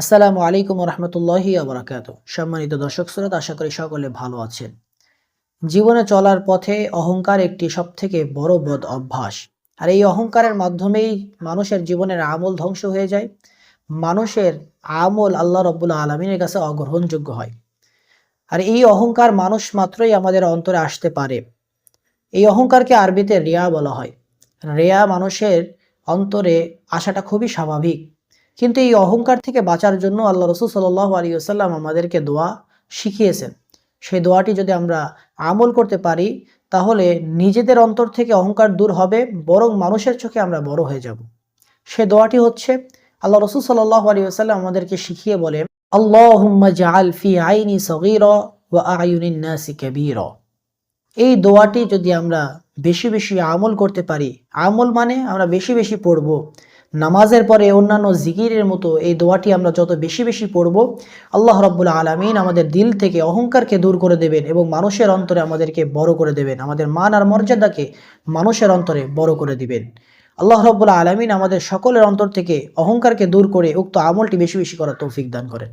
আসসালামু আলাইকুম রহমতুল্লাহি আবরাকাত সম্মানিত দর্শক শ্রোত, আশা করি সকলে ভালো আছেন। জীবনে চলার পথে অহংকার একটি সবথেকে বড় বদ অভ্যাস। আর এই অহংকারের মাধ্যমেই মানুষের জীবনের আমল ধ্বংস হয়ে যায়। মানুষের আমল আল্লাহ রব্বুল আলমিনের কাছে অগ্রহণযোগ্য হয়। আর এই অহংকার মানুষ মাত্রই আমাদের অন্তরে আসতে পারে। এই অহংকারকে আরবিতে রেয়া বলা হয়। রেয়া মানুষের অন্তরে আসাটা খুবই স্বাভাবিক। কিন্তু এই অহংকার থেকে বাঁচার জন্য আল্লাহ রসুল সাল্লাহ আলী আসাল্লাম আমাদেরকে দোয়া শিখিয়েছেন। সেই দোয়াটি যদি আমরা আমল করতে পারি, তাহলে নিজেদের অন্তর থেকে অহংকার দূর হবে, বরং মানুষের চোখে আমরা বড় হয়ে যাব। সে দোয়াটি হচ্ছে, আল্লাহ রসুল সাল্লাহ আলী আসাল্লাম আমাদেরকে শিখিয়ে বলে আল্লাহুম্মা এই দোয়াটি যদি আমরা বেশি বেশি আমল করতে পারি, আমল মানে আমরা বেশি বেশি পড়ব নামাজের পরে অন্যান্য জিকিরের মতো এই দোয়াটি আমরা যত বেশি বেশি পড়ব, আল্লাহ রব্বুল আলমিন আমাদের দিল থেকে অহংকারকে দূর করে দেবেন এবং মানুষের অন্তরে আমাদেরকে বড় করে দেবেন। আমাদের মান আর মর্যাদাকে মানুষের অন্তরে বড় করে দিবেন। আল্লাহ রব্বুল আলমিন আমাদের সকলের অন্তর থেকে অহংকারকে দূর করে উক্ত আমলটি বেশি বেশি করার তৌফিক দান করেন।